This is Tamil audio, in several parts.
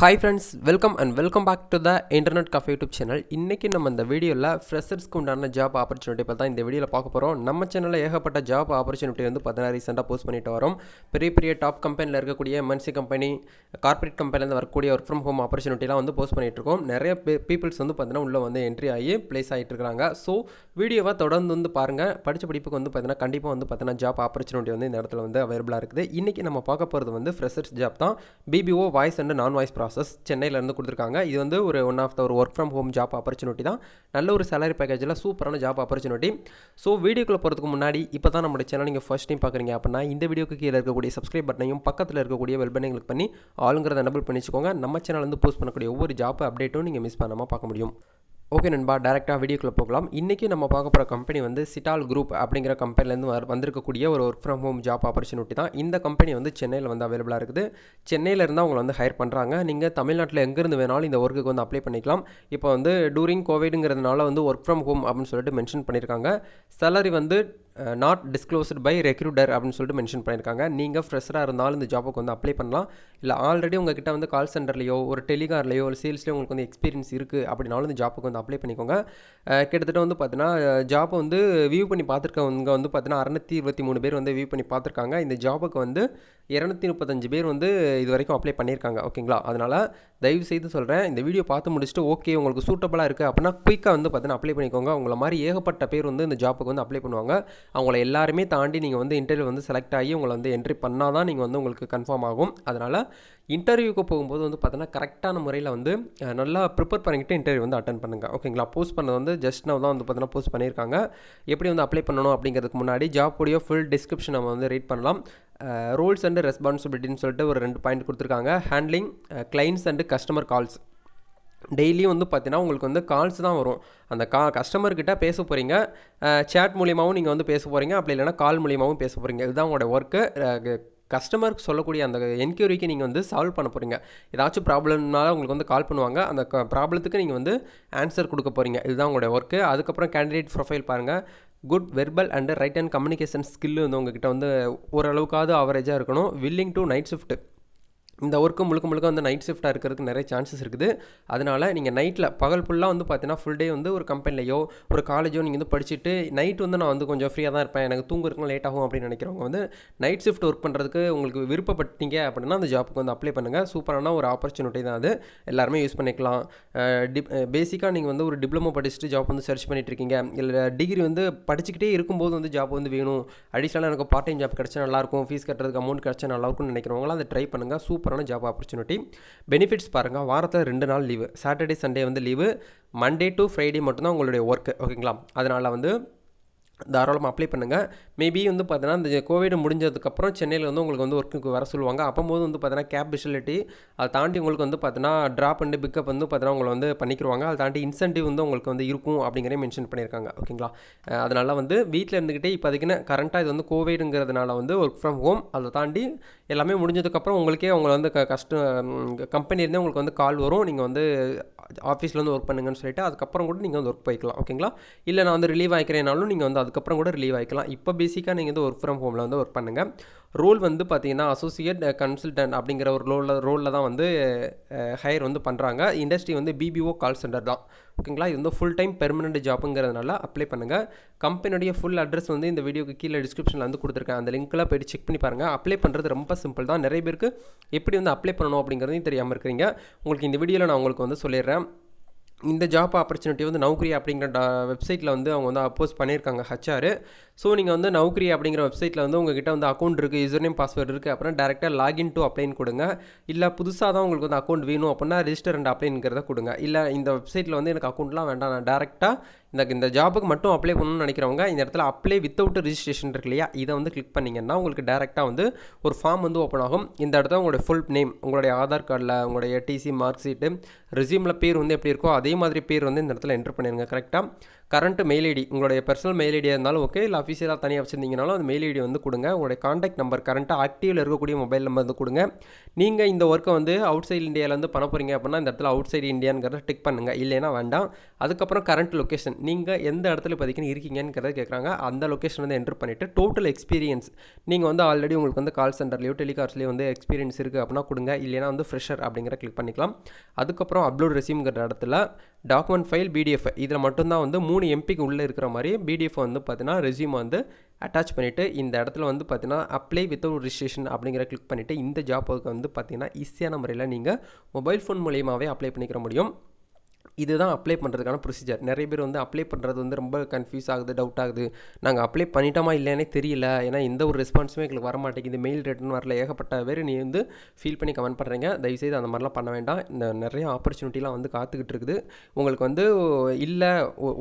Hi friends welcome and welcome back to the internet cafe YouTube channel இன்றைக்கி நம்ம இந்த வீடியோவில் ஃப்ரெஷர்ஸ்க்கு உண்டான ஜாப் ஆப்பர்ச்சுனிட்டி பற்றி தான் இந்த வீடியோவில் பார்க்க போகிறோம் நம்ம சேனலில் ஏகப்பட்ட ஜாப் ஆப்பர்ச்சுனிட்டி வந்து பார்த்தீங்கன்னா ரீசெண்டாக போஸ்ட் பண்ணிட்டு வரோம். பெரிய பெரிய டாப் கம்பெனியில் இருக்கக்கூடிய எம்என்சி கம்பெனி கார்ப்பரேட் கம்பெனிலேருந்து வரக்கூடிய ஒர்க் ஃப்ரம் ஹோம் ஆப்பர்ச்சுனிட்டிலாம் வந்து போஸ்ட் பண்ணிகிட்டு இருக்கோம். நிறைய பீப்புள்ஸ் வந்து பார்த்தீங்கன்னா உள்ளே வந்து என்ட்ரி ஆகி ப்ளேஸ் ஆகிட்டு இருக்காங்க. ஸோ வீடியோவை தொடர்ந்து வந்து பாருங்கள் படித்த படிப்புக்கு வந்து பார்த்தீங்கன்னா கண்டிப்பாக வந்து பார்த்தீங்கன்னா ஜாப் ஆப்பர்ச்சுனிட்டி வந்து இந்த இடத்துல வந்து அவைலபிளாக இருக்குது. இன்றைக்கி நம்ம பார்க்க போகிறது வந்து ஃப்ரெஷர்ஸ் ஜாப் தான். BPO voice and non voice process சென்னையிலேருந்து கொடுத்துருக்காங்க. இது வந்து ஒரு ஒன் ஆஃப் த ஒரு work from home job opportunity தான். நல்ல ஒரு சேலரி பேக்கேஜில் சூப்பரான ஜாப் ஆப்பர்ச்சுனிட்டி ஸோ வீடியோக்குள்ளே போகிறதுக்கு முன்னாடி இப்போ தான் நம்ம சேனல் நீங்கள் ஃபஸ்ட் டைம் பார்க்குறீங்க அப்படின்னா இந்த வீடியோக்கு கீழே இருக்கக்கூடிய சப்ஸ்கிரைப் பட்டனையும் பக்கத்தில் இருக்கக்கூடிய வெல் பட்டனை கிளிக் பண்ணி ஆளுங்கிறத எனபிள் பண்ணி வச்சுக்கோங்க நம்ம சேனல் வந்து போஸ்ட் பண்ணக்கூடிய ஒவ்வொரு ஜாப் அப்டேட்டும் நீங்கள் மிஸ் பண்ணாமல் பார்க்க முடியும். ஓகே நண்பா டேரெக்டாக வீடியோக்குள்ளே போகலாம். இன்றைக்கி நம்ம பார்க்க போகிற கம்பெனி வந்து சிட்டால் குரூப் அப்படிங்கிற கம்பெனிலேருந்து வர வந்திருக்கக்கூடிய ஒரு work from home job opportunity தான். இந்த கம்பெனி வந்து சென்னையில் வந்து அவைலபிளாக இருக்குது. சென்னையில் இருந்தால் அவங்களை வந்து ஹையர் பண்ணுறாங்க நீங்கள் தமிழ்நாட்டில் எங்கேருந்து வேணாலும் இந்த ஒர்க்குக்கு வந்து அப்ளை பண்ணிக்கலாம். இப்போ வந்து டூரிங் கோவிடுங்கிறதுனால வந்து ஒர்க் ஃப்ரம் ஹோம் அப்படின்னு சொல்லிட்டு மென்ஷன் பண்ணியிருக்காங்க சேலரி வந்து நாட் டிஸ்க்ளோஸ்டு பை ரெக்ரூட்டர் அப்படின்னு சொல்லிட்டு மென்ஷன் பண்ணியிருக்காங்க. நீங்கள் ஃப்ரெஷராக இருந்தாலும் இந்த ஜாபுக்கு வந்து அப்ளை பண்ணலாம். இல்லை ஆல்ரெடி உங்ககிட்ட வந்து கால் சென்டர்லையோ ஒரு டெலிகார்லையோ ஒரு சேல்ஸ்லையோ உங்களுக்கு வந்து எக்ஸ்பீரியன்ஸ் இருக்குது அப்படின்னாலும் இந்த ஜாப்புக்கு வந்து அப்ளை பண்ணிக்கோங்க. கிட்டத்தட்ட வந்து பார்த்தீங்கன்னா ஜாப்பை வந்து வியூ பண்ணி பார்த்துருக்கவங்க வந்து பார்த்தீங்கன்னா அறநூற்றி இருபத்தி மூணு பேர் வந்து வியூ பண்ணி பார்த்துருக்காங்க இந்த ஜாபுக்கு வந்து இரநூத்தி முப்பத்தஞ்சு பேர் வந்து இது வரைக்கும் அப்ளை பண்ணியிருக்காங்க. ஓகேங்களா அதனால் தயவு செய்து சொல்கிறேன் இந்த வீடியோ பார்த்து முடிச்சுட்டு ஓகே உங்களுக்கு சூட்டபுளாக இருக்குது அப்படின்னா குயிக்காக வந்து பார்த்தீங்கன்னா அப்ளை பண்ணிக்கோங்க. உங்களை மாதிரி ஏகப்பட்ட பேர் வந்து இந்த ஜாப்புக்கு வந்து அப்ளை பண்ணுவாங்க. அவங்கள எல்லாருமே தாண்டி நீங்கள் வந்து இன்டர்வியூ வந்து செலக்ட் ஆகி உங்களை வந்து என்ட்ரி பண்ணால் தான் நீங்கள் வந்து உங்களுக்கு கன்ஃபார்ம் ஆகும். அதனால் இன்டர்வியூக்கு போகும்போது வந்து பார்த்தீங்கன்னா கரெக்டான முறையில் வந்து நல்லா ப்ரிப்பேர் பண்ணிக்கிட்டு இன்டர்வியூ வந்து அட்டன் பண்ணுங்கள் ஓகேங்களா போஸ்ட் பண்ணது வந்து ஜஸ்ட் நவ் தான் வந்து பார்த்தீங்கன்னா போஸ்ட் பண்ணியிருக்காங்க. எப்படி வந்து அப்ளை பண்ணணும் அப்படிங்கிறதுக்கு முன்னாடி ஜாப்புடைய ஃபுல் டிஸ்கிரிப்ஷன் நம்ம வந்து ரீட் பண்ணலாம். ரோல்ஸ் அண்ட் ரெஸ்பான்சிபிலிட்டின்னு சொல்லிட்டு ஒரு ரெண்டு பாயிண்ட் கொடுத்துருக்காங்க. Handling clients and customer calls டெய்லியும் வந்து பார்த்தீங்கன்னா உங்களுக்கு வந்து கால்ஸ் தான் வரும். அந்த கா கஸ்டமர்கிட்ட பேச போகிறீங்க சேட் மூலியமாகவும் நீங்கள் வந்து பேச போகிறீங்க அப்படி இல்லைன்னா கால் மூலியமாகவும் பேச போகிறீங்க இதுதான் உங்களோட ஒர்க்கு கஸ்டமருக்கு சொல்லக்கூடிய அந்த என்கொயரிக்கு நீங்கள் வந்து சால்வ் பண்ண போகிறீங்க ஏதாச்சும் ப்ராப்ளம்னால உங்களுக்கு வந்து கால் பண்ணுவாங்க. அந்த ப்ராப்ளத்துக்கு நீங்கள் வந்து ஆன்சர் கொடுக்க போகிறீங்க இதுதான் உங்களுடைய ஒர்க்கு அதுக்கப்புறம் கேண்டிடேட் ப்ரொஃபைல் பாருங்கள் good verbal and write and communication skill வந்து உங்ககிட்ட வந்து ஓரளவுக்காவது ஆவரேஜாக இருக்கணும். வில்லிங் டு நைட் ஷிஃப்ட் இந்த ஒர்க்கு முழுக்க முழுக்க வந்து நைட் ஷிஃப்ட்டாக இருக்கிறதுக்கு நிறைய சான்சஸ் இருக்குது. அதனால் நீங்கள் நைட்டில் பகல் ஃபுல்லாக வந்து பார்த்தீங்கன்னா ஃபுல் டே வந்து ஒரு கம்பெனிலையோ ஒரு காலேஜோ நீங்கள் வந்து படிச்சுட்டு நைட் வந்து நான் வந்து கொஞ்சம் ஃப்ரீயாக தான் இருப்பேன். எனக்கு தூங்குறதுக்கும் லேட் ஆகும் அப்படின்னு நினைக்கிறவங்க வந்து நைட் ஷிஃப்ட் ஒர்க் பண்ணுறதுக்கு உங்களுக்கு விருப்பப்பட்டீங்க அப்படின்னா அந்த ஜாப்புக்கு வந்து அப்ளை பண்ணுங்கள் சூப்பரான ஒரு ஆப்பர்ச்சுனிட்டி தான் அது. எல்லாருமே யூஸ் பண்ணிக்கலாம். டிப் பேசிக்காக நீங்கள் வந்து ஒரு டிப்ளமோ படிச்சுட்டு ஜாப் வந்து சர்ச் பண்ணிகிட்டு இருக்கீங்க. இல்லை டிகிரி வந்து படிச்சுக்கிட்டே இருக்கும்போது வந்து ஜாப் வந்து வேணும். அடிஷ்னலாக எனக்கு பார்ட் டைம் ஜாப் கிடச்சா நல்லாயிருக்கும் ஃபீஸ் கட்டுறதுக்கு அமௌண்ட் கிடச்சா நல்லாயிருக்கும்னு நினைக்கிறவங்களாம் அதை ட்ரை பண்ணுங்கள் சூப்பரான ஜாப் ஆப்பர்ச்சுனிட்டி பெனிஃபிட்ஸ் பாருங்கள் வாரத்தில் ரெண்டு நாள் லீவு சாட்டர்டே சண்டே வந்து லீவு மண்டே டு ஃப்ரைடே மட்டும்தான் உங்களுடைய ஒர்க்கு ஓகேங்களா அதனால் வந்து தாராளமாக அப்ளை பண்ணுங்கள் மேபி வந்து பார்த்தீங்கன்னா இந்த கோவிட் முடிஞ்சதுக்கப்புறம் சென்னையில் வந்து உங்களுக்கு வந்து ஒர்க்குக்கு வர சொல்லுவாங்க. அப்போது வந்து பார்த்தீங்கன்னா கேப் ஃபெசிலிட்டி அதை தாண்டி உங்களுக்கு வந்து பார்த்தீங்கன்னா ட்ராப் அண்டு பிக்கப் வந்து பார்த்தீங்கன்னா உங்களை வந்து பண்ணிக்கிருவாங்க. அதை தாண்டி இன்சென்டிவ் வந்து உங்களுக்கு வந்து இருக்கும் அப்படிங்கிறே மென்ஷன் பண்ணியிருக்காங்க ஓகேங்களா அதனால் வந்து வீட்டில் இருந்துக்கிட்டே இப்போ அதுக்குன்னு கரண்ட்டாக இது வந்து கோவிடுங்கிறதுனால வந்து ஒர்க் ஃப்ரம் ஹோம் அதை தாண்டி எல்லாமே முடிஞ்சதுக்கப்புறம் உங்களுக்கே உங்களை வந்து க கஷ்ட கம்பெனிலேருந்தே உங்களுக்கு வந்து கால் வரும். நீங்கள் வந்து ஆஃபீஸில் வந்து ஒர்க் பண்ணுங்கன்னு சொல்லிட்டு அதுக்கப்புறம் கூட நீங்கள் வந்து ஒர்க் போய்க்கலாம். ஓகேங்களா இல்லை நான் வந்து ரிலீவ் ஆகிக்கிறேனாலும் நீங்கள் வந்து அதுக்கப்புறம் கூட ரிலீவ் ஆகிக்கலாம் இப்போ பேசிக்காக நீங்கள் வந்து ஒர்க் ஃப்ரம் ஹோமில் வந்து ஒர்க் பண்ணுங்கள் ரோல் வந்து பார்த்தீங்கன்னா அசோசியேட் கன்சல்டன்ட் அப்படிங்கிற ஒரு ரோலில் ரோலில் தான் வந்து ஹையர் வந்து பண்ணுறாங்க இண்டஸ்ட்ரி வந்து பிபிஓ கால் சென்டர் தான். ஓகேங்களா இது வந்து ஃபுல் டைம் பெர்மனெண்ட் ஜாப்புங்கிறதுனால அப்ளை பண்ணுங்கள் கம்பெனியுடைய ஃபுல் அட்ரஸ் வந்து இந்த வீடியோக்கு கீழே டிஸ்கிரிப்ஷனில் வந்து கொடுத்துருக்கேன். அந்த லிங்க்கில் போய்ட்டு செக் பண்ணி பாருங்கள் அப்ளை பண்ணுறது ரொம்ப சிம்பிள் தான். நிறைய பேருக்கு எப்படி வந்து அப்ளை பண்ணணும் அப்படிங்கிறதையும் தெரியாமல் இருக்கிறீங்க. உங்களுக்கு இந்த வீடியோவில் நான் உங்களுக்கு வந்து சொல்லிடுறேன். இந்த ஜாப் ஆப்பர்ச்சுனிட்டி வந்து நௌக்ரி அப்படிங்கிற டா வெப்சைட்டில் வந்து அவங்க வந்து அப்போஸ் பண்ணியிருக்காங்க ஹச்ஆர் ஸோ நீங்கள் வந்து நௌக்ரி அப்படிங்கிற வெப்சைட்டில் வந்து உங்ககிட்ட வந்து அக்கௌண்ட் இருக்குது யூசர் நேம் பாஸ்வேர்டு இருக்குது அப்புறம் டேரெக்டாக லாகின் டு அப்ளைன் கொடுங்க. இல்லை புதுசாக தான் உங்களுக்கு வந்து அக்கௌண்ட் வேணும் அப்படின்னா ரிஜிஸ்டர் அண்ட் அப்ளைங்கிறத கொடுங்க. இல்லை இந்த வெப்சைட்டில் வந்து எனக்கு அக்கௌண்ட்லாம் வேண்டாம் நான் டேரெக்டாக இந்த இந்த ஜாபுக்கு மட்டும் அப்ளை பண்ணணும்னு நினைக்கிறவங்க இந்த இடத்துல அப்ளை வித்தவுட் ரிஜிஸ்ட்ரேஷன் இருக்கு இல்லையா? இதை வந்து கிளிக் பண்ணிங்கன்னா உங்களுக்கு டேரெக்டாக வந்து ஒரு ஃபார்ம் வந்து ஓப்பன் ஆகும். இந்த இடத்துல உங்களுடைய ஃபுல் நேம் உங்களுடைய ஆதார் கார்டில் உங்களுடைய டிசி மார்க் ஷீட்டு ரெசியூமில் பேர் வந்து எப்படி இருக்கோ அதே மாதிரி பேர் வந்து இந்த இடத்துல என்ட்ரு பண்ணிடுங்க கரெக்டாக கரண்ட் மெயில் ஐடி உங்களுடைய பர்சனல் மெயில் ஐடியாக இருந்தாலும் ஓகே இல்லை அஃபீஷியலாக தனியாக வச்சுருந்தீங்கனாலும் அந்த மெயில் ஐடி வந்து கொடுங்க. உங்களுடைய காண்டாக்ட் நம்பர் கரண்ட்டாக ஆக்டிவில் இருக்கக்கூடிய மொபைல் நம்பர் வந்து கொடுங்க. நீங்கள் இந்த ஒர்க்கை வந்து அவுட் சைடு இந்தியாவிலேருந்து பண்ண போகிறீங்க அப்படின்னா இந்த இடத்துல அவுட் சைடு இந்தியாங்கிறத டிக் பண்ணுங்கள் இல்லைனா வேண்டாம். அதுக்கப்புறம் கரண்ட் லொக்கேஷன் நீங்கள் எந்த இடத்துல இப்போதைக்கு இருக்கீங்கன்னு கேட்குறாங்க அந்த லொக்கேஷன் வந்து என்ட்ரு பண்ணிவிட்டு டோட்டல் எக்ஸ்பீரியன்ஸ் நீங்கள் வந்து ஆல்ரெடி உங்களுக்கு வந்து கால் சென்டர்லையோ டெலிகார்ஸ்லேயோ வந்து எக்ஸ்பீரியன்ஸ் இருக்குது அப்படின்னா கொடுங்க. இல்லைனா வந்து ஃப்ரெஷர் அப்படிங்கிற கிளிக் பண்ணிக்கலாம். அதுக்கப்புறம் அப்லோட் ரெசியூம்ங்கிற இடத்துல டாக்குமெண்ட் ஃபைல் பிடிஎஃப் இதில் மட்டும்தான் வந்து மூணு எம்பிக்கு உள்ளே இருக்கிற மாதிரி பிடிஎஃப் வந்து பார்த்தீங்கன்னா ரெசியூம் வந்து அட்டாச் பண்ணிவிட்டு இந்த இடத்துல வந்து பார்த்தீங்கன்னா அப்ளை வித்தவுட் ரிஜிஸ்ட்ரேஷன் அப்படிங்கிற கிளிக் பண்ணிவிட்டு இந்த ஜாப்புக்கு வந்து பார்த்தீங்கன்னா ஈஸியான முறையில் நீங்கள் மொபைல் ஃபோன் மூலியமாகவே அப்ளை பண்ணிக்கிற முடியும். இதுதான் அப்ளை பண்ணுறதுக்கான ப்ரொசீஜர் நிறைய பேர் வந்து அப்ளை பண்ணுறது வந்து ரொம்ப கன்ஃபியூஸ் ஆகுது டவுட் ஆகுது. நாங்கள் அப்ளை பண்ணிட்டோமா இல்லையானே தெரியல. ஏன்னா எந்த ஒரு ரெஸ்பான்ஸுமே எங்களுக்கு வர மாட்டேங்குது மெயில் ரிட்டன் வரல. ஏகப்பட்ட பேர் நீ வந்து ஃபீல் பண்ணி கமெண்ட் பண்ணுறீங்க தயவுசெய்து அந்த மாதிரிலாம் பண்ண வேண்டாம். இந்த நிறைய ஆப்பர்ச்சுனிட்டிலாம் வந்து காத்துக்கிட்டு இருக்குது. உங்களுக்கு வந்து இல்லை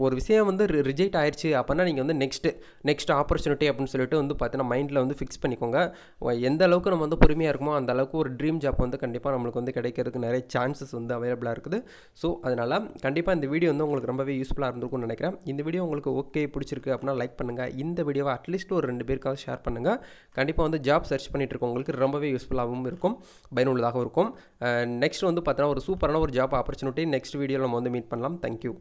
ஒரு விஷயம் வந்து ரிஜெக்ட் ஆயிடுச்சு அப்படின்னா நீங்கள் வந்து நெக்ஸ்ட்டு நெக்ஸ்ட் ஆப்பர்ச்சுனிட்டி அப்படின்னு சொல்லிட்டு வந்து பார்த்தீங்கன்னா மைண்டில் வந்து ஃபிக்ஸ் பண்ணிக்கோங்க. எந்த அளவுக்கு நம்ம வந்து பொறுமையாக இருக்குமோ அந்த அளவுக்கு ஒரு ட்ரீம் ஜாப் வந்து கண்டிப்பாக நம்மளுக்கு வந்து கிடைக்கிறதுக்கு நிறைய சான்சஸ் வந்து அவைலபிளாக இருக்குது. ஸோ அதனால் கண்டிப்பாக இந்த வீடியோ வந்து உங்களுக்கு ரொம்பவே யூஸ்ஃபுல்லாக இருந்திருக்கும்னு நினைக்கிறேன். இந்த வீடியோ உங்களுக்கு ஓகே பிடிச்சிருக்கு அப்படின்னா லைக் பண்ணுங்கள் இந்த வீடியோவை அட்லீஸ்ட் ஒரு ரெண்டு பேருக்காவது ஷேர் பண்ணுங்கள் கண்டிப்பாக வந்து ஜாப் சர்ச் பண்ணிட்டு இருக்கவங்களுக்கு ரொம்பவே யூஸ்ஃபுல்லாகவும் இருக்கும். பயனுள்ளதாகவும் இருக்கும். நெக்ஸ்ட் வந்து பார்த்தீங்கன்னா ஒரு சூப்பரான ஒரு ஜாப் ஆப்பர்ச்சுனிட்டி நெக்ஸ்ட் வீடியோவில் நம்ம வந்து மீட் பண்ணலாம். தேங்க்யூ